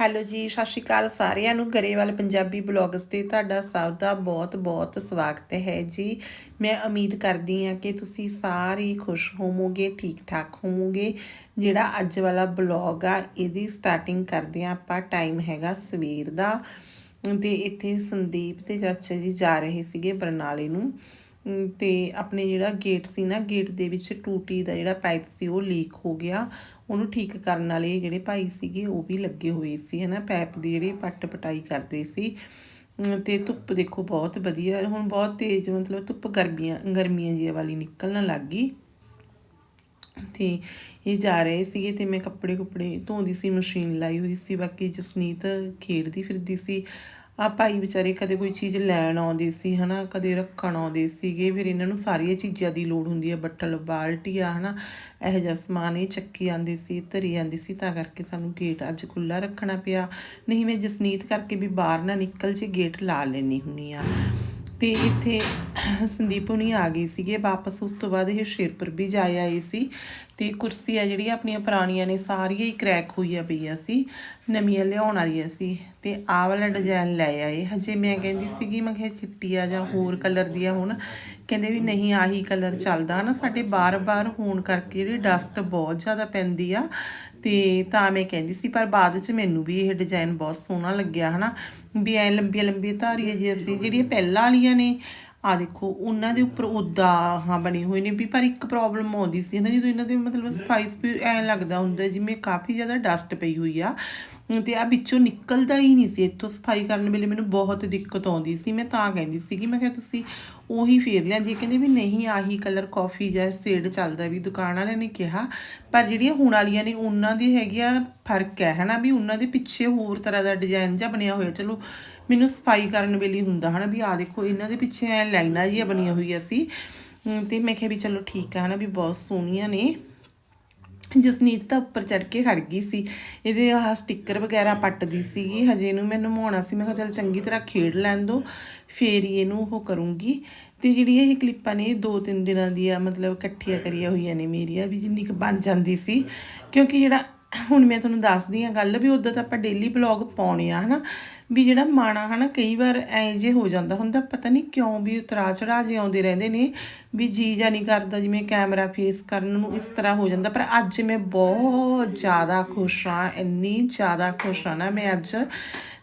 Hello ਜੀ, ਸਤਿ ਸ਼੍ਰੀ ਅਕਾਲ ਸਾਰਿਆਂ ਨੂੰ ਗਰੇਵਾਲ ਪੰਜਾਬੀ ਬਲੌਗਸ ਤੇ ਤੁਹਾਡਾ ਸਭ ਦਾ ਬਹੁਤ-ਬਹੁਤ ਸਵਾਗਤ ਹੈ ਜੀ। ਮੈਂ ਉਮੀਦ ਕਰਦੀ ਹਾਂ ਕਿ ਤੁਸੀਂ ਸਾਰੇ ਖੁਸ਼ ਹੋਵੋਗੇ ਠੀਕ-ਠਾਕ ਹੋਵੋਗੇ। ਜਿਹੜਾ ਅੱਜ ਵਾਲਾ ਬਲੌਗ ਆ, ਇਹਦੀ ਸਟਾਰਟਿੰਗ ਕਰਦੇ ਆ ਆਪਾਂ ਟਾਈਮ ਹੈਗਾ ਸਵੇਰ ਦਾ। ਤੇ ਇੱਥੇ ਸੰਦੀਪ ਤੇ ਚਾਚਾ ਜੀ ਜਾ ਰਹੇ ਸੀਗੇ ਬਰਨਾਲੇ ਨੂੰ। ਅਮ ਤੇ ਆਪਣੇ ਜਿਹੜਾ ਗੇਟ ਸੀ ਨਾ ਗੇਟ ਦੇ ਵਿੱਚ ਟੂਟੀ ਦਾ ਜਿਹੜਾ ਪਾਈਪ ਸੀ, ਉਹ ਲੀਕ ਹੋ ਗਿਆ। ਉਹਨੂੰ ਠੀਕ ਕਰਨ ਵਾਲੇ ਜਿਹੜੇ ਭਾਈ ਸੀਗੇ, ਉਹ ਵੀ ਲੱਗੇ ਹੋਏ ਸੀ, ਹਨਾ, ਪੈਪ ਦੀ ਜਿਹੜੀ ਪੱਟ ਪਟਾਈ ਕਰਦੇ ਸੀ। ਅਮ ਤੇ ਧੁੱਪ ਦੇਖੋ ਬਹੁਤ ਵਧੀਆ, ਹੁਣ ਬਹੁਤ ਤੇਜ਼, ਮਤਲਬ ਧੁੱਪ ਗਰਮੀਆਂ ਗਰਮੀਆਂ ਜੀ ਵਾਲੀ ਨਿਕਲਣ ਲੱਗ ਗਈ। ਤੇ ਇਹ ਜਾ ਰਹੇ ਸੀਗੇ ਤੇ ਮੈਂ ਕੱਪੜੇ ਕੁਪੜੇ ਧੋਂਦੀ ਸੀ, ਮਸ਼ੀਨ ਲਾਈ ਹੋਈ ਸੀ, ਬਾਕੀ ਜਸਨੀਤ ਖੇਡਦੀ ਫਿਰਦੀ ਸੀ। ਆ ਭਾਈ ਵਿਚਾਰੇ ਕਦੇ ਕੋਈ ਚੀਜ਼ ਲੈਣ ਆਉਂਦੇ ਸੀ, ਹਨਾ, ਕਦੇ ਰੱਖਣ ਆਉਂਦੇ ਸੀਗੇ, ਫਿਰ ਇਹਨਾਂ ਨੂੰ ਸਾਰੀਆਂ ਚੀਜ਼ਾਂ ਦੀ ਲੋੜ ਹੁੰਦੀ ਹੈ ਬੱਟਲ ਬਾਲਟੀ ਆ ਹਨਾ, ਇਹੋ ਜਿਹਾ ਸਮਾਨ ਇਹ ਚੱਕੀ ਆਂਦੇ ਸੀ, ਧਰੀ ਆਂਦੀ ਸੀ, ਤਾਂ ਕਰਕੇ ਸਾਨੂੰ ਗੇਟ ਅੱਜ ਖੁੱਲਾ ਰੱਖਣਾ ਪਿਆ। ਨਹੀਂ ਮੈਂ ਜਸਨੀਤ ਕਰਕੇ ਵੀ ਬਾਹਰ ਨਾ ਨਿਕਲ ਜੇ ਗੇਟ ਲਾ ਲੈਣੀ ਹੁੰਨੀ ਆ। ਤੇ ਇੱਥੇ ਸੰਦੀਪ ਹੁਣੀ ਆ ਗਈ ਸੀਗੇ। ਵਾਪਸ ਉਸ ਤੋਂ ਬਾਅਦ ਇਹ ਸ਼ੇਰਪੁਰ ਵੀ ਜਾ ਆਏ ਸੀ ਤੇ ਕੁਰਸੀ ਆ ਜਿਹੜੀਆਂ ਆਪਣੀਆਂ ਪੁਰਾਣੀਆਂ ਨੇ ਸਾਰੀਆਂ ਹੀ ਕ੍ਰੈਕ ਹੋਈਆਂ ਪਈਆਂ ਸੀ, ਨਵੀਆਂ ਲਿਆਉਣ ਵਾਲੀਆਂ ਸੀ ਤੇ ਆਹ ਵਾਲਾ ਡਿਜ਼ਾਈਨ ਲੈ ਆਏ। ਹਜੇ ਮੈਂ ਕਹਿੰਦੀ ਸੀਗੀ, ਮੈਂ ਕਿਹਾ ਚਿੱਟੀ ਆ ਜਾਂ ਹੋਰ ਕਲਰ ਦੀ ਆ ਹੁਣ। ਕਹਿੰਦੇ ਵੀ ਨਹੀਂ, ਆਹੀ ਕਲਰ ਚੱਲਦਾ ਨਾ, ਸਾਡੇ ਬਾਰ-ਬਾਰ ਹੋਣ ਕਰਕੇ ਜਿਹੜੀ ਡਸਟ ਬਹੁਤ ਜ਼ਿਆਦਾ ਪੈਂਦੀ ਆ। ਤੇ ਤਾਂ ਮੈਂ ਕਹਿੰਦੀ ਸੀ, ਪਰ ਬਾਅਦ ਚ ਮੈਨੂੰ ਵੀ ਇਹ ਡਿਜ਼ਾਈਨ ਬਹੁਤ ਸੋਹਣਾ ਲੱਗਿਆ, ਹਨਾ? ਵੀ ਐ ਲੰਬੀਆਂ ਲੰਬੀਆਂ ਧਾਰੀਆਂ ਜੀ ਅਸੀਂ ਜਿਹੜੀਆਂ ਪਹਿਲਾਂ ਵਾਲੀਆਂ ਨੇ। ਆ ਦੇਖੋ, ਉਹਨਾਂ ਦੇ ਉੱਪਰ ਉਦਾਂ ਹਾਂ ਬਣੀ ਹੋਈ ਨੇ ਵੀ, ਪਰ ਇੱਕ ਪ੍ਰੋਬਲਮ ਆਉਂਦੀ ਸੀ ਨਾ ਜਦੋਂ ਇਹਨਾਂ ਦੇ ਮਤਲਬ ਸਫਾਈਸ ਵੀ ਐ ਲੱਗਦਾ ਹੁੰਦਾ, ਜਿਵੇਂ ਕਾਫੀ ਜ਼ਿਆਦਾ ਡਸਟ ਪਈ ਹੋਈ ਆ ਤੇ ਆ ਵਿੱਚੋਂ ਨਿਕਲਦਾ ਹੀ ਨਹੀਂ ਸੀ, ਇੱਥੋਂ ਸਫ਼ਾਈ ਕਰਨ ਵੇਲੇ ਮੈਨੂੰ ਬਹੁਤ ਦਿੱਕਤ ਆਉਂਦੀ ਸੀ, ਮੈਂ ਤਾਂ ਕਹਿੰਦੀ ਸੀ ਕਿ ਮੈਂ ਕਿਹਾ ਤੁਸੀਂ ਉਹੀ ਫੇਰ ਲਿਆਂਦੀ ਕਹਿੰਦੇ ਵੀ ਨਹੀਂ ਆਹੀ ਕਲਰ ਕਾਫੀ ਜਾਂ ਸ਼ੇਡ ਚੱਲਦਾ ਵੀ ਦੁਕਾਨ ਵਾਲਿਆਂ ਨੇ ਕਿਹਾ, ਪਰ ਜਿਹੜੀਆਂ ਹੁਣ ਵਾਲੀਆਂ ਨੇ ਉਹਨਾਂ ਦੀ ਹੈਗੀ ਆ ਫ਼ਰਕ ਹੈ, ਹਨਾ ਵੀ ਉਹਨਾਂ ਦੇ ਪਿੱਛੇ ਹੋਰ ਤਰ੍ਹਾਂ ਦਾ ਡਿਜ਼ਾਈਨ ਜਿਹਾ ਬਣਿਆ ਹੋਇਆ, ਚਲੋ ਮੈਨੂੰ ਸਫ਼ਾਈ ਕਰਨ ਵੇਲੇ ਹੀ ਹੁੰਦਾ, ਹਨਾ ਵੀ ਆ ਦੇਖੋ ਇਹਨਾਂ ਦੇ ਪਿੱਛੇ ਐ ਲਾਈਨਾਂ ਜਿਹੀਆਂ ਬਣੀਆਂ ਹੋਈਆਂ ਸੀ ਅਮ ਤੇ ਮੈਂ ਕਿਹਾ ਵੀ ਚਲੋ ਠੀਕ ਆ, ਹਨਾ ਵੀ ਬਹੁਤ ਸੋਹਣੀਆਂ ਨੇ। ਜਸਨੀਤ ਤਾਂ ਉੱਪਰ ਚੜ ਕੇ ਖੜ ਗਈ ਸੀ। ਇਹਦੇ ਆਹ ਸਟicker ਵਗੈਰਾ ਪੱਟਦੀ ਸੀਗੀ। ਹਜੇ ਇਹਨੂੰ ਮੈਂ ਨਮਾਉਣਾ ਸੀ। ਮੈਂ ਕਿਹਾ ਚਲ ਚੰਗੀ ਤਰ੍ਹਾਂ ਖੇਡ ਲੈਣ ਦੋ। ਫੇਰ ਹੀ ਇਹਨੂੰ ਉਹ ਕਰੂੰਗੀ। ਤੇ ਜਿਹੜੀ ਇਹ ਕਲਿੱਪਾਂ ਨੇ, ਇਹ ਦੋ ਤਿੰਨ ਦਿਨਾਂ ਦੀਆਂ ਮਤਲਬ ਇਕੱਠੀਆਂ ਕਰੀਆਂ ਹੋਈਆਂ ਨੇ ਮੇਰੀਆਂ, ਵੀ ਜਿੰਨੀ ਕੁ ਬਣ ਜਾਂਦੀ ਸੀ। ਕਿਉਂਕਿ ਜਿਹੜਾ ਹੁਣ ਮੈਂ ਤੁਹਾਨੂੰ ਦੱਸਦੀ ਆ ਗੱਲ, ਵੀ ਉਦੋਂ ਤਾਂ ਆਪਾਂ ਡੇਲੀ ਬਲੌਗ ਪਾਉਣੇ ਆ, ਹਨਾ? ਵੀ ਜਿਹੜਾ ਮਾਣਾ ਹਨਾ, ਕਈ ਵਾਰ ਐ ਜੇ ਹੋ ਜਾਂਦਾ ਹੁੰਦਾ, ਪਤਾ ਨਹੀਂ ਕਿਉਂ ਵੀ ਉਤਰਾ ਚੜਾ ਜੇ ਆਉਂਦੇ ਰਹਿੰਦੇ ਨੇ, ਵੀ ਜੀ ਜਾਂ ਨਹੀਂ ਕਰਦਾ, ਜਿਵੇਂ ਕੈਮਰਾ ਫੇਸ ਕਰਨ ਨੂੰ ਇਸ ਤਰ੍ਹਾਂ ਹੋ ਜਾਂਦਾ, ਪਰ ਅੱਜ ਮੈਂ ਬਹੁਤ ਜ਼ਿਆਦਾ ਖੁਸ਼ ਹਾਂ, ਇੰਨੀ ਜ਼ਿਆਦਾ ਖੁਸ਼ ਹਾਂ ਨਾ ਮੈਂ ਅੱਜ,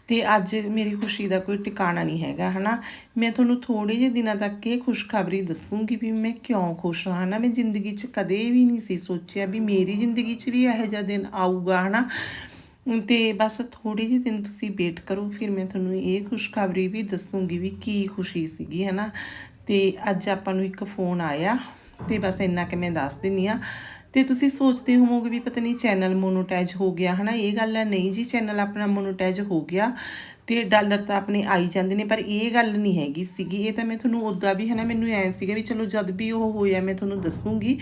ਤੇ ਅੱਜ ਮੇਰੀ ਖੁਸ਼ੀ ਦਾ ਕੋਈ ਟਿਕਾਣਾ ਨਹੀਂ ਹੈਗਾ, ਹਨਾ। ਮੈਂ ਤੁਹਾਨੂੰ ਥੋੜੇ ਜਿਹੇ ਦਿਨਾਂ ਤੱਕ ਇਹ ਖੁਸ਼ਖਬਰੀ ਦੱਸੂਗੀ ਵੀ ਮੈਂ ਕਿਉਂ ਖੁਸ਼ ਹਾਂ ਨਾ ਮੈਂ ਜ਼ਿੰਦਗੀ 'ਚ ਕਦੇ ਵੀ ਨਹੀਂ ਸੀ ਸੋਚਿਆ ਵੀ ਮੇਰੀ ਜ਼ਿੰਦਗੀ 'ਚ ਵੀ ਇਹੋ ਜਿਹਾ ਦਿਨ ਆਊਗਾ, ਹਨਾ। ਤੇ ਬਸ ਥੋੜੀ ਜਿਹੀ ਦਿਨ ਤੁਸੀਂ ਵੇਟ ਕਰੋ, ਫਿਰ ਮੈਂ ਤੁਹਾਨੂੰ ਇਹ ਖੁਸ਼ਖਬਰੀ ਵੀ ਦੱਸੂਗੀ ਵੀ ਕੀ ਖੁਸ਼ੀ ਸੀਗੀ, ਹਨਾ? ਤੇ ਅੱਜ ਆਪਾਂ ਨੂੰ ਇੱਕ ਫੋਨ ਆਇਆ ਤੇ ਬਸ ਇੰਨਾ ਕਿ ਮੈਂ ਦੱਸ ਦਿੰਨੀ ਆ। ਤੇ ਤੁਸੀਂ ਸੋਚਦੇ ਹੋਵੋਗੇ ਵੀ ਪਤਾ ਨਹੀਂ ਚੈਨਲ ਮੋਨੋਟਾਈਜ਼ ਹੋ ਗਿਆ, ਹਨਾ? ਇਹ ਗੱਲ ਹੈ, ਨਹੀਂ ਜੀ ਚੈਨਲ ਆਪਣਾ ਮੋਨੋਟਾਈਜ਼ ਹੋ ਗਿਆ ਤੇ ਡਾਲਰ ਤਾਂ ਆਪਣੇ ਆਈ ਜਾਂਦੇ ਨੇ, ਪਰ ਇਹ ਗੱਲ ਨਹੀਂ ਹੈਗੀ ਸੀਗੀ। ਇਹ ਤਾਂ ਮੈਂ ਤੁਹਾਨੂੰ ਉਦਾਂ ਵੀ, ਹਨਾ, ਮੈਨੂੰ ਐਂ ਸੀਗਾ ਵੀ ਚਲੋ ਜਦ ਵੀ ਉਹ ਹੋਇਆ ਮੈਂ ਤੁਹਾਨੂੰ ਦੱਸੂਗੀ।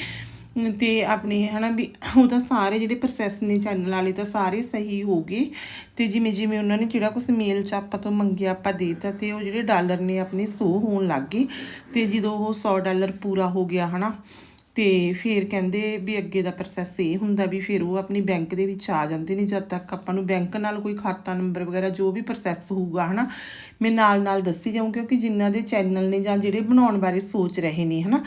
ਤੇ ਆਪਣੇ ਹਨਾ ਵੀ ਉਹ ਤਾਂ ਸਾਰੇ ਜਿਹੜੇ ਪ੍ਰੋਸੈਸ ਨੇ ਚੈਨਲ ਵਾਲੇ ਤਾਂ ਸਾਰੇ ਸਹੀ ਹੋ ਗਏ। ਤੇ ਜਿਵੇਂ ਜਿਵੇਂ ਉਹਨਾਂ ਨੇ ਜਿਹੜਾ ਕੁਝ ਮੇਲ ਚ ਆਪਾਂ ਤੋਂ ਮੰਗਿਆ, ਆਪਾਂ ਦੇਤਾ ਤੇ ਉਹ ਜਿਹੜੇ ਡਾਲਰ ਨੇ ਆਪਣੇ ਸੋ ਹੋਣ ਲੱਗ ਗਏ। ਤੇ ਜਦੋਂ ਉਹ 100 ਡਾਲਰ ਪੂਰਾ ਹੋ ਗਿਆ ਹਨਾ ਤੇ ਫਿਰ ਕਹਿੰਦੇ ਵੀ ਅੱਗੇ ਦਾ ਪ੍ਰੋਸੈਸ ਇਹ ਹੁੰਦਾ ਵੀ ਫਿਰ ਉਹ ਆਪਣੀ ਬੈਂਕ ਦੇ ਵਿੱਚ ਆ ਜਾਂਦੇ ਨੇ ਜਦ ਤੱਕ ਆਪਾਂ ਨੂੰ ਬੈਂਕ ਨਾਲ ਕੋਈ ਖਾਤਾ ਨੰਬਰ ਵਗੈਰਾ ਜੋ ਵੀ ਪ੍ਰੋਸੈਸ ਹੋਊਗਾ, ਹਨਾ, ਮੈਂ ਨਾਲ ਨਾਲ ਦੱਸੀ ਜਾਊਂ ਕਿਉਂਕਿ ਜਿਨ੍ਹਾਂ ਦੇ ਚੈਨਲ ਨੇ ਜਾਂ ਜਿਹੜੇ ਬਣਾਉਣ ਬਾਰੇ ਸੋਚ ਰਹੇ ਨੇ, ਹਨਾ,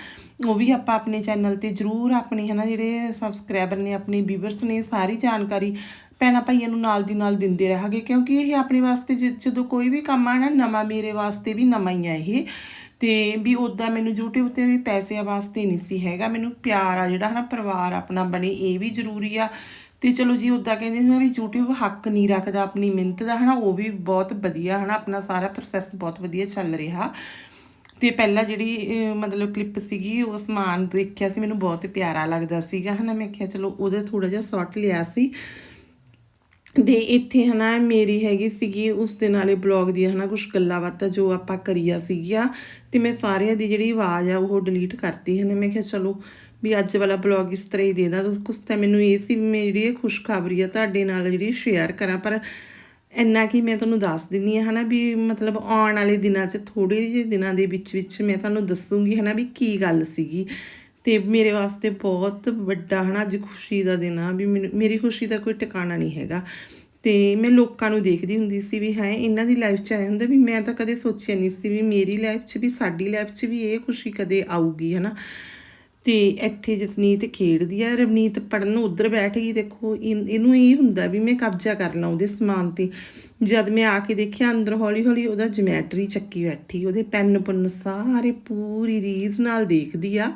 ਉਹ ਵੀ ਆਪਾਂ ਆਪਣੇ ਚੈਨਲ ਤੇ ਜ਼ਰੂਰ ਆਪਣੇ, ਹਨਾ, ਜਿਹੜੇ ਸਬਸਕ੍ਰਾਈਬਰ ਨੇ, ਆਪਣੇ ਵੀਵਰਸ ਨੇ, ਸਾਰੀ ਜਾਣਕਾਰੀ ਭੈਣਾਂ ਭਾਈਆਂ ਨੂੰ ਨਾਲ ਦੀ ਨਾਲ ਦਿੰਦੇ ਰਹਾਂਗੇ ਕਿਉਂਕਿ ਇਹ ਆਪਣੇ ਵਾਸਤੇ ਜ- ਜਦੋਂ ਕੋਈ ਵੀ ਕੰਮ ਆ ਨਾ, ਨਵਾਂ ਮੇਰੇ ਵਾਸਤੇ ਵੀ ਨਵਾਂ ਹੀ ਆ ਇਹ। ਤੇ ਵੀ ਉਦਾਂ ਮੈਨੂੰ YouTube ਤੇ ਵੀ ਪੈਸਿਆਂ ਵਾਸਤੇ ਨਹੀਂ ਸੀ ਹੈਗਾ। ਮੈਨੂੰ ਪਿਆਰ ਆ ਜਿਹੜਾ ਹਨਾ, ਪਰਿਵਾਰ ਆਪਣਾ ਬਣੇ, ਇਹ ਵੀ ਜ਼ਰੂਰੀ ਆ। ਤੇ ਚਲੋ ਜੀ ਉਦਾਂ ਕਹਿੰਦੇ ਨੇ ਵੀ YouTube ਹੱਕ ਨਹੀਂ ਰੱਖਦਾ ਆਪਣੀ ਮਿਹਨਤ ਦਾ ਹਨਾ, ਉਹ ਵੀ ਬਹੁਤ ਵਧੀਆ ਹਨਾ, ਆਪਣਾ ਸਾਰਾ ਪ੍ਰੋਸੈਸ ਬਹੁਤ ਵਧੀਆ ਚੱਲ ਰਿਹਾ। ਤੇ ਪਹਿਲਾਂ ਜਿਹੜੀ ਮਤਲਬ ਕਲਿੱਪ ਸੀਗੀ, ਉਹ ਸਮਾਨ ਦੇਖਿਆ ਸੀ, ਮੈਨੂੰ ਬਹੁਤ ਪਿਆਰਾ ਲੱਗਦਾ ਸੀਗਾ। ਹਨਾ, ਮੈਂ ਕਿਹਾ ਚਲੋ ਉਹਦਾ ਥੋੜਾ ਜਿਹਾ ਸ਼ਾਟ ਲਿਆ ਸੀ। ਦੇ ਇੱਥੇ ਹਨਾ ਮੇਰੀ ਹੈਗੀ ਸੀਗੀ, ਉਸ ਦੇ ਨਾਲੇ ਬਲੌਗ ਦੀ ਹਨਾ ਕੁਝ ਗੱਲਾਂ ਬਾਤਾਂ ਜੋ ਆਪਾਂ ਕਰੀਆਂ ਸੀਗੀਆਂ ਤੇ ਮੈਂ ਸਾਰਿਆਂ ਦੀ ਜਿਹੜੀ ਆਵਾਜ਼ ਆ ਉਹ ਡਿਲੀਟ ਕਰਤੀ ਹਨਾ ਮੈਂ ਕਿਹਾ ਚਲੋ ਵੀ ਅੱਜ ਵਾਲਾ ਬਲੌਗ ਇਸ ਤਰ੍ਹਾਂ ਹੀ ਦੇ ਦਾਂ। ਕੁਛ ਤਾਂ ਮੈਨੂੰ ਇਹ ਸੀ ਮੈਂ ਜਿਹੜੀ ਇਹ ਖੁਸ਼ਖਬਰੀ ਆ ਤੁਹਾਡੇ ਨਾਲ ਜਿਹੜੀ ਸ਼ੇਅਰ ਕਰਾਂ, ਪਰ ਇੰਨਾ ਕਿ ਮੈਂ ਤੁਹਾਨੂੰ ਦੱਸ ਦਿੰਨੀ ਆ ਹਨਾ ਵੀ ਮਤਲਬ ਆਉਣ ਵਾਲੇ ਦਿਨਾਂ 'ਚ ਥੋੜੇ ਜਿਹੇ ਦਿਨਾਂ ਦੇ ਵਿੱਚ ਵਿੱਚ ਮੈਂ ਤੁਹਾਨੂੰ ਦੱਸੂਗੀ ਹਨਾ ਵੀ ਕੀ ਗੱਲ ਸੀਗੀ। ਅਤੇ ਮੇਰੇ ਵਾਸਤੇ ਬਹੁਤ ਵੱਡਾ ਹੈ ਨਾ ਅੱਜ ਖੁਸ਼ੀ ਦਾ ਦਿਨ ਆ, ਵੀ ਮੈਨੂੰ- ਮੇਰੀ ਖੁਸ਼ੀ ਦਾ ਕੋਈ ਟਿਕਾਣਾ ਨਹੀਂ ਹੈਗਾ। ਤੇ ਮੈਂ ਲੋਕਾਂ ਨੂੰ ਦੇਖਦੀ ਹੁੰਦੀ ਸੀ ਵੀ ਹੈ, ਇਹਨਾਂ ਦੀ ਲਾਈਫ 'ਚ ਆਇਆ ਹੁੰਦਾ ਵੀ ਮੈਂ ਤਾਂ ਕਦੇ ਸੋਚਿਆ ਨਹੀਂ ਸੀ ਵੀ ਮੇਰੀ ਲਾਈਫ 'ਚ ਵੀ, ਸਾਡੀ ਲਾਈਫ 'ਚ ਵੀ ਇਹ ਖੁਸ਼ੀ ਕਦੇ ਆਊਗੀ ਹੈ ਨਾ ਤੇ ਇੱਥੇ ਜਸਨੀਤ ਖੇਡਦੀ ਆ, ਰਵਨੀਤ ਪੜਨ ਨੂੰ ਉਧਰ ਬੈਠ ਗਈ, ਦੇਖੋ, ਇਨ- ਇਹਨੂੰ ਇਹ ਹੁੰਦਾ ਵੀ ਮੈਂ ਕਬਜ਼ਾ ਕਰ ਲਾਂ ਉਹਦੇ ਸਮਾਨ ਤੇ। ਜਦ ਮੈਂ ਆ ਕੇ ਦੇਖਿਆ, ਅੰਦਰ ਹੌਲੀ ਹੌਲੀ ਉਹਦਾ ਜਮੈਟਰੀ ਚੱਕੀ ਬੈਠੀ, ਉਹਦੇ ਪੈਨ ਪੁੰਨ ਸਾਰੇ ਪੂਰੀ ਰੀਜ਼ ਨਾਲ ਦੇਖਦੀ ਆ।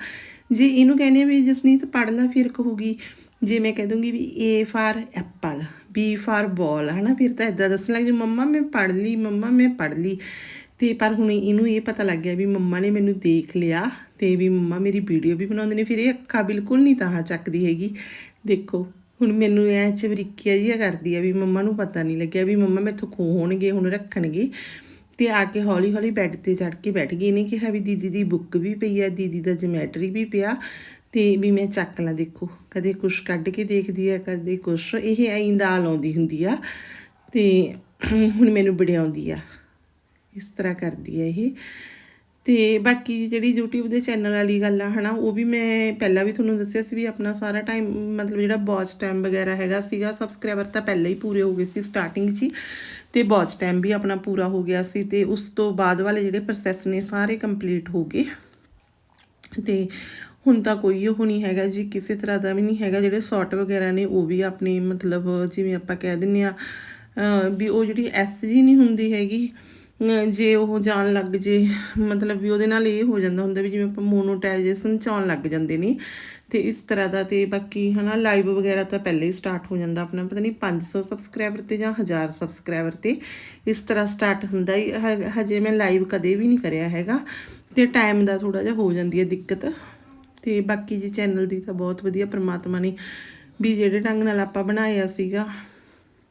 ਜੇ ਇਹਨੂੰ ਕਹਿੰਦੇ ਆ ਵੀ ਜਸਨੀਤ ਪੜ ਲੈ, ਫਿਰ ਕਹੂਗੀ, ਜੇ ਮੈਂ ਕਹਿ ਦੂੰਗੀ ਵੀ A for apple B for ball ਹਨਾ, ਫਿਰ ਤਾਂ ਇਦਾਂ ਦੱਸਣ ਲੱਗ ਜੀ ਮੰਮਾ, ਮੈਂ ਪੜ ਲਈ, ਮੰਮਾ, ਮੈਂ ਪੜ ਲਈ। ਤੇ ਪਰ ਹੁਣ ਇਹਨੂੰ ਇਹ ਪਤਾ ਲੱਗ ਗਿਆ ਵੀ ਮੰਮਾ ਨੇ ਮੈਨੂੰ ਦੇਖ ਲਿਆ ਤੇ ਵੀ ਮੰਮਾ ਮੇਰੀ ਵੀਡੀਓ ਵੀ ਬਣਾਉਂਦੇ ਨੇ, ਫਿਰ ਇਹ ਅੱਖਾਂ ਬਿਲਕੁਲ ਨਹੀਂ ਤਾਂ ਚੱਕਦੀ ਹੈਗੀ। ਦੇਖੋ, ਹੁਣ ਮੈਨੂੰ ਐ ਚਵਰੀਕੀਆ ਜਿਹਾ ਕਰਦੀ ਆ ਵੀ ਮੰਮਾ ਨੂੰ ਪਤਾ ਨਹੀਂ ਲੱਗਿਆ ਵੀ ਮੰਮਾ ਮੈਥੋਂ ਖੋ ਹੋਣਗੇ, ਹੁਣ ਰੱਖਣਗੇ। ਤੇ ਆ ਕੇ ਹੌਲੀ ਹੌਲੀ ਬੈੱਡ ਤੇ ਚੜ ਕੇ ਬੈਠ ਗਈ। ਇਹਨੇ ਕਿਹਾ ਵੀ ਦੀਦੀ ਦੀ ਬੁੱਕ ਵੀ ਪਈ ਆ, ਦੀਦੀ ਦਾ ਜਮੈਟਰੀ ਵੀ ਪਿਆ ਤੇ ਵੀ ਮੈਂ ਚੱਕ ਲਾਂ ਦੇਖੋ, ਕਦੇ ਕੁਛ ਕੱਢ ਕੇ ਦੇਖਦੀ ਆ, ਕਦੇ ਕੁਛ। ਇਹ ਐਂ ਦਾ ਲਾਉਂਦੀ ਹੁੰਦੀ ਆ ਤੇ ਹੁਣ ਮੈਨੂੰ ਬੜਿਆਉਂਦੀ ਆ। ਇਸ ਤਰ੍ਹਾਂ ਕਰਦੀ ਹੈ ਇਹ। ਤੇ ਬਾਕੀ ਜਿਹੜੀ YouTube ਦੇ ਚੈਨਲ ਵਾਲੀ ਗੱਲ ਆ, ਹਨਾ, ਉਹ ਵੀ ਮੈਂ ਪਹਿਲਾਂ ਵੀ ਤੁਹਾਨੂੰ ਦੱਸਿਆ ਸੀ ਵੀ ਆਪਣਾ ਸਾਰਾ ਟਾਈਮ ਮਤਲਬ ਜਿਹੜਾ ਵਾਚ ਟਾਈਮ ਵਗੈਰਾ ਹੈਗਾ ਸੀਗਾ ਸਬਸਕ੍ਰਾਈਬਰ ਤਾਂ ਪਹਿਲਾਂ ਹੀ ਪੂਰੇ ਹੋ ਗਏ ਸੀ ਸਟਾਰਟਿੰਗ 'ਚ ਹੀ। ਤੇ ਵਾਚ ਟਾਈਮ ਵੀ ਆਪਣਾ ਪੂਰਾ ਹੋ ਗਿਆ ਸੀ ਤੇ ਉਸ ਤੋਂ ਬਾਅਦ ਵਾਲੇ ਜਿਹੜੇ ਪ੍ਰੋਸੈਸ ਨੇ ਸਾਰੇ ਕੰਪਲੀਟ ਹੋ ਗਏ। ਤੇ ਹੁਣ ਤਾਂ ਕੋਈ ਉਹ ਨਹੀਂ ਹੈਗਾ ਜੀ, ਕਿਸੇ ਤਰ੍ਹਾਂ ਦਾ ਵੀ ਨਹੀਂ ਹੈਗਾ। ਜਿਹੜੇ ਸ਼ਾਰਟ ਵਗੈਰਾ ਨੇ ਉਹ ਵੀ ਆਪਣੇ ਮਤਲਬ ਜਿਵੇਂ ਆਪਾਂ ਕਹਿ ਦਿੰਨੇ ਆ ਵੀ ਉਹ ਜਿਹੜੀ ਐਸ ਜੀ ਨਹੀਂ ਹੁੰਦੀ ਹੈਗੀ। ਜੇ ਉਹ ਜਾਣ ਲੱਗ ਜੇ, ਮਤਲਬ ਵੀ ਉਹਦੇ ਨਾਲ ਇਹ ਹੋ ਜਾਂਦਾ ਹੁੰਦਾ ਵੀ ਜਿਵੇਂ ਆਪਾਂ ਮੋਨੋਟਾਈਜੇਸ਼ਨ ਚ ਆਉਣ ਲੱਗ ਜਾਂਦੇ ਨੇ। ਤੇ ਇਸ ਤਰ੍ਹਾਂ ਦਾ ਤੇ ਬਾਕੀ ਹਨਾ ਲਾਈਵ ਵਗੈਰਾ ਤਾਂ ਪਹਿਲੇ ਹੀ ਸਟਾਰਟ ਹੋ ਜਾਂਦਾ ਆਪਣਾ, ਪਤਾ ਨਹੀਂ 500 ਸਬਸਕ੍ਰਾਈਬਰ ਤੇ ਜਾਂ 1000 ਸਬਸਕ੍ਰਾਈਬਰ ਤੇ ਇਸ ਤਰ੍ਹਾਂ ਸਟਾਰਟ ਹੁੰਦਾ ਹੀ। ਹਜੇ ਮੈਂ ਲਾਈਵ ਕਦੇ ਵੀ ਨਹੀਂ ਕਰਿਆ ਹੈਗਾ ਤੇ ਟਾਈਮ ਦਾ ਥੋੜਾ ਜਿਹਾ ਹੋ ਜਾਂਦੀ ਹੈ ਦਿੱਕਤ। ਤੇ ਬਾਕੀ ਜੀ ਚੈਨਲ ਦੀ ਤਾਂ ਬਹੁਤ ਵਧੀਆ ਪ੍ਰਮਾਤਮਾ ਨੇ ਵੀ ਜਿਹੜੇ ਢੰਗ ਨਾਲ ਆਪਾਂ ਬਣਾਇਆ ਸੀਗਾ,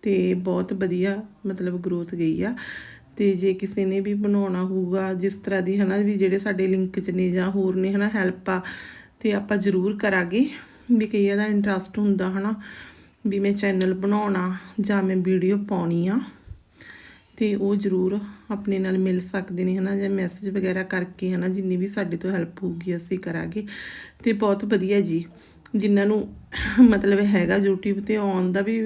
ਤੇ ਬਹੁਤ ਵਧੀਆ ਮਤਲਬ ਗਰੋਥ ਗਈ ਆ। ਤੇ ਜੇ ਕਿਸੇ ਨੇ ਵੀ ਬਣਾਉਣਾ ਹੋਊਗਾ, ਜਿਸ ਤਰ੍ਹਾਂ ਦੀ ਹਨਾ ਵੀ ਜਿਹੜੇ ਸਾਡੇ ਲਿੰਕ 'ਚ ਨੇ ਜਾਂ ਹੋਰ ਨੇ ਹਨਾ ਹੈਲਪ ਆ, ਤੇ ਆਪਾਂ ਜ਼ਰੂਰ ਕਰਾਂਗੇ। ਵੀ ਕਈਆਂ ਦਾ ਇੰਟਰਸਟ ਹੁੰਦਾ ਹਨਾ, ਵੀ ਮੈਂ ਚੈਨਲ ਬਣਾਉਣਾ ਜਾਂ ਮੈਂ ਵੀਡੀਓ ਪਾਉਣੀ ਆ, ਤੇ ਉਹ ਜ਼ਰੂਰ ਆਪਣੇ ਨਾਲ ਮਿਲ ਸਕਦੇ ਨੇ ਹਨਾ ਜਾਂ ਮੈਸੇਜ ਵਗੈਰਾ ਕਰਕੇ ਹਨਾ ਜਿੰਨੀ ਵੀ ਸਾਡੇ ਤੋਂ ਹੈਲਪ ਹੋਊਗੀ, ਅਸੀਂ ਕਰਾਂਗੇ। ਤੇ ਬਹੁਤ ਵਧੀਆ ਜੀ। ਜਿਨ੍ਹਾਂ ਨੂੰ ਮਤਲਬ ਹੈਗਾ YouTube ਤੇ ਆਉਣ ਦਾ ਵੀ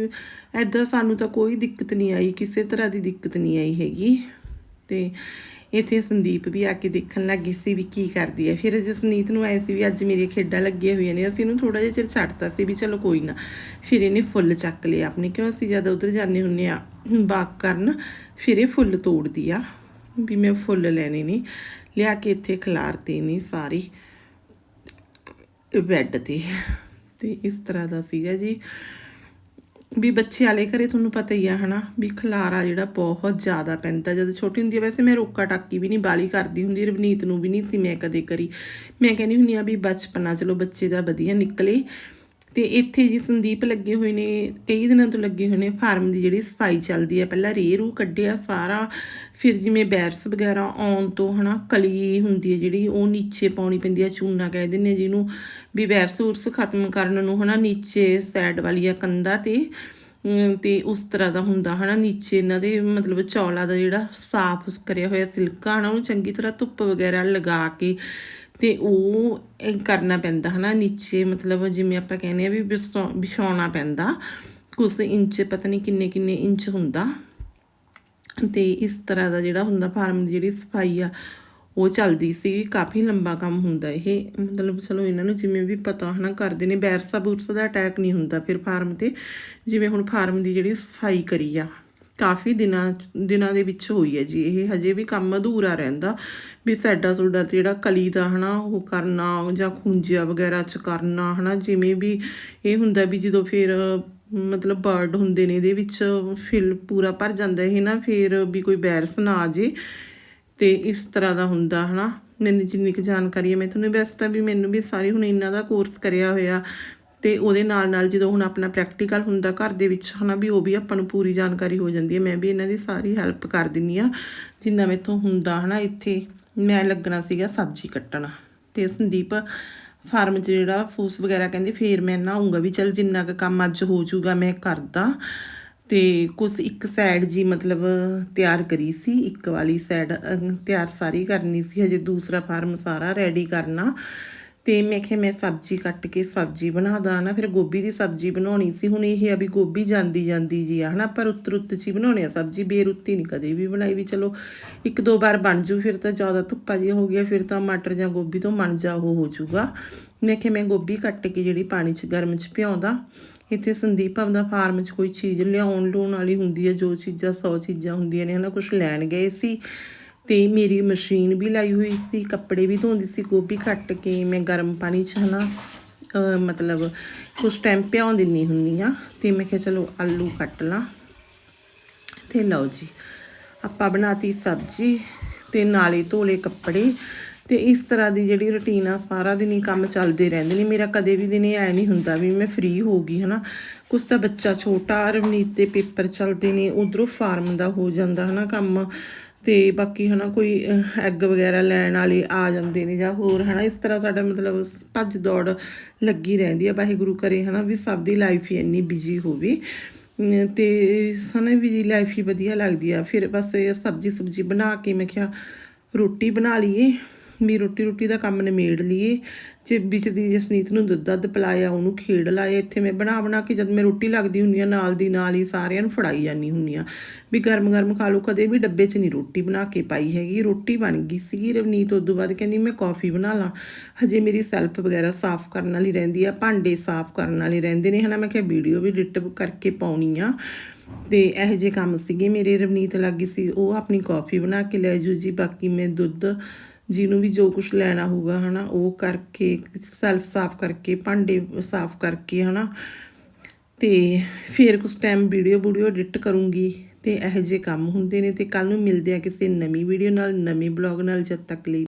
ਐਦਾਂ ਸਾਨੂੰ ਤਾਂ ਕੋਈ ਦਿੱਕਤ ਨਹੀਂ ਆਈ, ਕਿਸੇ ਤਰ੍ਹਾਂ ਦੀ ਦਿੱਕਤ ਨਹੀਂ ਆਈ ਹੈਗੀ। ਤੇ ਇੱਥੇ ਸੰਦੀਪ ਵੀ ਆ ਕੇ ਦੇਖਣ ਲੱਗ ਲੱਗੀ ਸੀ ਵੀ ਕੀ ਕਰਦੀ ਹੈ ਫਿਰ ਜਸਨੀਤ ਨੂੰ ਆਏ ਸੀ ਵੀ ਅੱਜ ਮੇਰੀਆਂ ਖੇਡਾਂ ਲੱਗੀਆਂ ਹੋਈਆਂ ਨੇ, ਅਸੀਂ ਇਹਨੂੰ ਥੋੜਾ ਜਿਹਾ ਚਿਰ ਛੱਡਤਾ ਸੀ ਵੀ ਚਲੋ ਕੋਈ ਨਾ। ਫਿਰ ਇਹਨੇ ਫੁੱਲ ਚੱਕ ਲਏ ਆਪਣੇ, ਕਿਉਂ ਅਸੀਂ ਜਦ ਉਧਰ ਜਾਂਦੇ ਹੁੰਨੇ ਆ ਬਾਗ ਕਰਨ, ਫਿਰ ਇਹ ਫੁੱਲ ਤੋੜਦੀ ਆ, ਵੀ ਮੈਂ ਫੁੱਲ ਲੈਣੇ ਨੇ। ਲਿਆ ਕੇ ਇੱਥੇ ਖਿਲਾਰਤੇ ਨੇ ਸਾਰੇ। ਬੈੱਡ ਤੇ। ਤੇ ਇਸ ਤਰ੍ਹਾਂ ਦਾ ਸੀਗਾ ਜੀ। ਵੀ ਬੱਚੇ ਵਾਲੇ ਘਰੇ ਤੁਹਾਨੂੰ ਪਤਾ ਹੀ ਆ, ਹਨਾ, ਵੀ ਖਲਾਰਾ ਜਿਹੜਾ ਬਹੁਤ ਜ਼ਿਆਦਾ ਪੈਂਦਾ। ਜਦ ਛੋਟੀ ਹੁੰਦੀ ਆ, ਵੈਸੇ ਮੈਂ ਰੋਕਾ ਟਾਕੀ ਵੀ ਨਹੀਂ, ਬਾਲੀ ਕਰਦੀ ਹੁੰਦੀ, ਰਵਨੀਤ ਨੂੰ ਵੀ ਨਹੀਂ ਸੀ ਮੈਂ ਕਦੇ ਕਰੀ। ਮੈਂ ਕਹਿੰਦੀ ਹੁੰਦੀ ਆ ਵੀ ਬਚਪਨਾ, ਚਲੋ ਬੱਚੇ ਦਾ ਵਧੀਆ ਨਿਕਲੇ। ਤੇ ਇੱਥੇ ਜੀ ਸੰਦੀਪ ਲੱਗੇ ਹੋਏ ਨੇ ਕਈ ਦਿਨਾਂ ਤੋਂ ਲੱਗੇ ਹੋਏ ਨੇ ਫਾਰਮ ਦੀ ਜਿਹੜੀ ਸਫ਼ਾਈ ਚੱਲਦੀ ਹੈ। ਪਹਿਲਾਂ ਰੇਹ ਰੂ ਕੱਢਿਆ ਸਾਰਾ ਫਿਰ ਜਿਵੇਂ ਬੈਰਸ ਵਗੈਰਾ ਆਉਣ ਤੋਂ ਹਨਾ ਕਲੀ ਹੁੰਦੀ ਹੈ ਜਿਹੜੀ ਉਹ ਨੀਚੇ ਪਾਉਣੀ ਪੈਂਦੀ ਹੈ ਚੂਨਾ ਕਹਿ ਦਿੰਦੇ ਆ ਜਿਹਨੂੰ ਵੀ ਬੈਰਸ ਉਰਸ ਖਤਮ ਕਰਨ ਨੂੰ ਹਨਾ ਨੀਚੇ ਸਾਈਡ ਵਾਲੀਆਂ ਕੰਧਾਂ ਤੇ ਅਮ, ਤੇ ਉਸ ਤਰ੍ਹਾਂ ਦਾ ਹੁੰਦਾ ਹਨਾ ਨੀਚੇ ਇਹਨਾਂ ਦੇ ਮਤਲਬ ਚੌਲਾ ਦਾ ਜਿਹੜਾ ਸਾਫ਼ ਕਰਿਆ ਹੋਇਆ ਸਿਲਕਾ ਹਨਾ ਉਹਨੂੰ ਚੰਗੀ ਤਰ੍ਹਾਂ ਧੁੱਪ ਵਗੈਰਾ ਲਗਾ ਕੇ ਤੇ ਉਹ ਕਰਨਾ ਪੈਂਦਾ ਹਨਾ, ਨੀਚੇ ਮਤਲਬ ਜਿਵੇਂ ਆਪਾਂ ਕਹਿੰਦੇ ਆ ਵੀ ਵਿਛਾ- ਵਿਛਾਉਣਾ ਪੈਂਦਾ। ਕੁਝ ਇੰਚ, ਪਤਾ ਨਹੀਂ ਕਿੰਨੇ ਕਿੰਨੇ ਇੰਚ ਹੁੰਦਾ। ਤੇ ਇਸ ਤਰ੍ਹਾਂ ਦਾ ਜਿਹੜਾ ਹੁੰਦਾ ਫਾਰਮ ਦੀ ਜਿਹੜੀ ਸਫ਼ਾਈ ਆ, ਉਹ ਚੱਲਦੀ ਸੀ। ਕਾਫੀ ਲੰਬਾ ਕੰਮ ਹੁੰਦਾ ਇਹ। ਮਤਲਬ ਚਲੋ ਇਹਨਾਂ ਨੂੰ ਜਿਵੇਂ ਵੀ ਪਤਾ ਹਨਾ, ਕਰਦੇ ਨੇ। ਬੈਰਸਾ ਬੂਰਸਾ ਦਾ ਅਟੈਕ ਨਹੀਂ ਹੁੰਦਾ ਫਿਰ ਫਾਰਮ ਤੇ। ਜਿਵੇਂ ਹੁਣ ਫਾਰਮ ਦੀ ਜਿਹੜੀ ਸਫ਼ਾਈ ਕਰੀ ਆ। ਕਾਫੀ ਦਿਨਾਂ ਦਿਨਾਂ ਦੇ ਵਿੱਚ ਹੋਈ ਹੈ ਜੀ। ਇਹ ਹਜੇ ਵੀ ਕੰਮ ਅਧੂਰਾ ਰਹਿੰਦਾ। ਵੀ ਸਾਡਾ ਸੋਡਾ ਤੇ ਜਿਹੜਾ ਕਲੀ ਦਾ ਹਨਾ, ਉਹ ਕਰਨਾ ਜਾਂ ਖੁੰਝਿਆ ਵਗੈਰਾ ਚ ਕਰਨਾ ਹਨਾ, ਜਿਵੇਂ ਵੀ ਇਹ ਹੁੰਦਾ ਵੀ ਜਦੋਂ ਫਿਰ, ਮਤਲਬ ਬਰਡ ਹੁੰਦੇ ਨੇ, ਇਹਦੇ ਵਿੱਚ ਫਿਲ ਪੂਰਾ ਭਰ ਜਾਂਦਾ ਇਹ ਨਾ, ਫਿਰ ਵੀ ਕੋਈ ਵਾਇਰਸ ਨਾ ਆ ਜੇ। ਤੇ ਇਸ ਤਰ੍ਹਾਂ ਦਾ ਹੁੰਦਾ ਹਨਾ। ਮੈਨੂੰ ਜਿੰਨੀ ਕੁ ਜਾਣਕਾਰੀ ਹੈ, ਮੈਂ ਤੁਹਾਨੂੰ, ਵੈਸੇ ਤਾਂ ਵੀ ਮੈਨੂੰ ਵੀ ਸਾਰੀ ਹੁਣ ਇਹਨਾਂ ਦਾ ਕੋਰਸ ਕਰਿਆ ਹੋਇਆ। ਤੇ ਉਹਦੇ ਨਾਲ ਨਾਲ ਜਦੋਂ ਹੁਣ ਆਪਣਾ ਪ੍ਰੈਕਟੀਕਲ ਹੁੰਦਾ ਘਰ ਦੇ ਵਿੱਚ ਹਨਾ ਵੀ ਉਹ ਵੀ ਆਪਾਂ ਨੂੰ ਪੂਰੀ ਜਾਣਕਾਰੀ ਹੋ ਜਾਂਦੀ ਹੈ, ਮੈਂ ਵੀ ਇਹਨਾਂ ਦੀ ਸਾਰੀ ਹੈਲਪ ਕਰ ਦਿੰਨੀ ਆ ਜਿੰਨਾ ਮੈਥੋਂ ਹੁੰਦਾ ਹਨਾ ਇੱਥੇ ਮੈਂ ਲੱਗਣਾ ਸੀਗਾ ਸਬਜ਼ੀ ਕੱਟਣ ਤੇ ਸੰਦੀਪ ਫਾਰਮ 'ਚ ਜਿਹੜਾ ਫੂਸ ਵਗੈਰਾ ਕਹਿੰਦੇ ਫੇਰ ਮੈਂ ਨਾ ਨਹਾਉਂਗਾ ਵੀ ਚਲ ਜਿੰਨਾ ਕੁ ਕੰਮ ਅੱਜ ਹੋ ਜਾਊਗਾ ਮੈਂ ਕਰਦਾ ਤੇ ਕੁਝ ਇੱਕ ਸਾਈਡ ਜੀ ਮਤਲਬ ਤਿਆਰ ਕਰੀ ਸੀ, ਇੱਕ ਵਾਲੀ ਸਾਈਡ ਤਿਆਰ ਸਾਰੀ ਕਰਨੀ ਸੀ, ਹਜੇ ਦੂਸਰਾ ਫਾਰਮ ਸਾਰਾ ਰੈਡੀ ਕਰਨਾ ਤੇ ਮੈਂ ਕਿਹਾ ਮੈਂ ਸਬਜ਼ੀ ਕੱਟ ਕੇ ਸਬਜ਼ੀ ਬਣਾ ਦਾਂ ਨਾ, ਫਿਰ ਗੋਭੀ ਦੀ ਸਬਜ਼ੀ ਬਣਾਉਣੀ ਸੀ। ਹੁਣ ਇਹ ਆ ਵੀ ਗੋਭੀ ਜਾਂਦੀ ਜਾਂਦੀ ਜੀ ਆ, ਹਨਾ? ਪਰ ਉੱਤਰ ਉੱਤ ਚ ਹੀ ਬਣਾਉਣੀ ਆ ਸਬਜ਼ੀ, ਬੇਰੁੱਤੀ ਨਹੀਂ ਕਦੇ ਵੀ ਬਣਾਈ ਵੀ ਚਲੋ, ਇੱਕ ਦੋ ਵਾਰ ਬਣ ਜੂ, ਫਿਰ ਤਾਂ ਜ਼ਿਆਦਾ ਧੁੱਪਾ ਜੀ ਹੋ ਗਿਆ, ਫਿਰ ਤਾਂ ਮਟਰ ਜਾਂ ਗੋਭੀ ਤੋਂ ਮਣ ਜਾ ਉਹ ਹੋ ਜੂਗਾ। ਮੈਂ ਕਿਹਾ ਮੈਂ ਗੋਭੀ ਕੱਟ ਕੇ ਜਿਹੜੀ ਪਾਣੀ ਚ ਗਰਮ ਚ ਭਿਉਂਦਾ, ਇੱਥੇ ਸੰਦੀਪ ਆਪਦਾ ਫਾਰਮ 'ਚ ਕੋਈ ਚੀਜ਼ ਲਿਆਉਣ ਲੂਣ ਵਾਲੀ ਹੁੰਦੀ ਹੈ ਜੋ ਚੀਜ਼ਾਂ 100 ਚੀਜ਼ਾਂ ਹੁੰਦੀਆਂ ਨੇ, ਹਨਾ? ਕੁਝ ਲੈਣ ਗਏ ਸੀ। ਤੇ ਮੇਰੀ ਮਸ਼ੀਨ ਵੀ ਲਾਈ ਹੋਈ ਸੀ, ਕੱਪੜੇ ਵੀ ਧੋਂਦੀ ਸੀ, ਗੋਭੀ ਕੱਟ ਕੇ ਮੈਂ ਗਰਮ ਪਾਣੀ 'ਚ ਹਨਾ, ਅਹ ਮਤਲਬ ਕੁਝ ਟਾਈਮ ਭਿਉਂ ਦਿੰਨੀ ਹੁੰਨੀ ਆ ਤੇ ਮੈਂ ਕਿਹਾ ਚਲੋ ਆਲੂ ਕੱਟ ਲਾਂ ਤੇ ਲਓ ਜੀ, ਆਪਾਂ ਬਣਾਤੀ ਸਬਜ਼ੀ ਤੇ ਨਾਲੇ ਧੋਲੇ ਕੱਪੜੇ ਤੇ ਇਸ ਤਰ੍ਹਾਂ ਦੀ ਜਿਹੜੀ ਰੁਟੀਨ ਆ, ਸਾਰਾ ਦਿਨ ਹੀ ਕੰਮ ਚੱਲਦੇ ਰਹਿੰਦੇ ਨੇ, ਮੇਰਾ ਕਦੇ ਵੀ ਦਿਨ ਇਹ ਐ ਨਹੀਂ ਹੁੰਦਾ ਵੀ ਮੈਂ ਫ੍ਰੀ ਹੋ ਗਈ ਹਨਾ, ਕੁਛ ਤਾਂ ਬੱਚਾ ਛੋਟਾ ਰਵਨੀਤ ਦੇ ਪੇਪਰ ਚੱਲਦੇ ਨੇ, ਉਧਰੋਂ ਫਾਰਮ ਦਾ ਹੋ ਜਾਂਦਾ ਹਨਾ ਕੰਮ ਤੇ ਬਾਕੀ ਹਨਾ ਕੋਈ ਐਗ ਵਗੈਰਾ ਲੈਣ ਵਾਲੇ ਆ ਜਾਂਦੇ ਨੇ ਜਾਂ ਹੋਰ ਹਨਾ, ਇਸ ਤਰ੍ਹਾਂ ਸਾਡਾ ਮਤਲਬ ਭੱਜ ਦੌੜ ਲੱਗੀ ਰਹਿੰਦੀ ਆ, ਵਾਹਿਗੁਰੂ ਕਰੇ ਹਨਾ ਵੀ ਸਭ ਦੀ ਲਾਈਫ ਹੀ ਇੰਨੀ ਬਿਜ਼ੀ ਹੋਵੇ। ਅਮ, ਤੇ ਸਾਨੂੰ ਵੀ ਲਾਈਫ ਹੀ ਵਧੀਆ ਲੱਗਦੀ ਆ। ਫਿਰ ਬਸ ਇਹ ਸਬਜੀ ਸੁਬਜੀ ਬਣਾ ਕੇ ਮੈਂ ਕਿਹਾ ਰੋਟੀ ਬਣਾ ਲਈਏ। ਵੀ ਰੋਟੀ ਰੋਟੀ ਦਾ ਕੰਮ ਨਿਮੇੜ ਲਈਏ। ਜੇ ਵਿੱਚ ਦੀ ਜਸਨੀਤ ਨੂੰ ਦੁੱਧ ਦੱਧ ਪਿਲਾਇਆ, ਉਹਨੂੰ ਖੇਡ ਲਾਇਆ, ਇੱਥੇ ਮੈਂ ਬਣਾ ਬਣਾ ਕੇ ਜਦ ਮੈਂ ਰੋਟੀ ਲੱਗਦੀ ਹੁੰਦੀ ਆ ਨਾਲ ਦੀ ਨਾਲ ਹੀ ਸਾਰਿਆਂ ਨੂੰ ਫੜਾਈ ਜਾਂਦੀ ਹੁੰਦੀ ਆ ਵੀ ਗਰਮ ਗਰਮ ਖਾ ਲਓ, ਕਦੇ ਵੀ ਡੱਬੇ 'ਚ ਨਹੀਂ ਰੋਟੀ ਬਣਾ ਕੇ ਪਾਈ ਹੈਗੀ। ਰੋਟੀ ਬਣ ਗਈ ਸੀਗੀ ਰਵਨੀਤ ਉਦੋਂ ਬਾਅਦ ਕਹਿੰਦੀ, ਮੈਂ ਕੌਫੀ ਬਣਾ ਲਾਂ। ਹਜੇ ਮੇਰੀ ਸੈਲਫ ਵਗੈਰਾ ਸਾਫ਼ ਕਰਨ ਵਾਲੀ ਰਹਿੰਦੀ ਆ, ਭਾਂਡੇ ਸਾਫ਼ ਕਰਨ ਵਾਲੇ ਰਹਿੰਦੇ ਨੇ। ਹਨਾ, ਮੈਂ ਕਿਹਾ ਵੀਡੀਓ ਵੀ ਐਡਿਟ ਕਰਕੇ ਪਾਉਣੀ ਆ। ਤੇ ਇਹੋ ਜਿਹੇ ਕੰਮ ਸੀਗੇ ਮੇਰੇ। ਰਵਨੀਤ ਲੱਗੀ ਸੀ, ਉਹ ਆਪਣੀ ਕਾਫੀ ਬਣਾ ਕੇ ਲੈ ਜੂ ਜੀ, ਬਾਕੀ ਮੈਂ ਦੁੱਧ ਜਿਹਨੂੰ ਵੀ ਜੋ ਕੁਝ ਲੈਣਾ ਹੋਊਗਾ, ਹਨਾ, ਉਹ ਕਰਕੇ ਸੈਲਫ ਸਾਫ਼ ਕਰਕੇ, ਭਾਂਡੇ ਸਾਫ਼ ਕਰਕੇ, ਹਨਾ। ਤੇ ਫਿਰ ਕੁਝ ਟਾਈਮ ਵੀਡੀਓ ਵੀਡੀਓ ਐਡਿਟ ਕਰੂੰਗੀ ਤੇ ਇਹੋ ਜਿਹੇ ਕੰਮ ਹੁੰਦੇ ਨੇ ਤੇ ਕੱਲ ਨੂੰ ਮਿਲਦੇ ਆ ਕਿਸੇ ਨਵੀਂ ਵੀਡੀਓ ਨਾਲ, ਨਵੇਂ ਬਲੌਗ ਨਾਲ, ਜਦ ਤੱਕ ਲਈ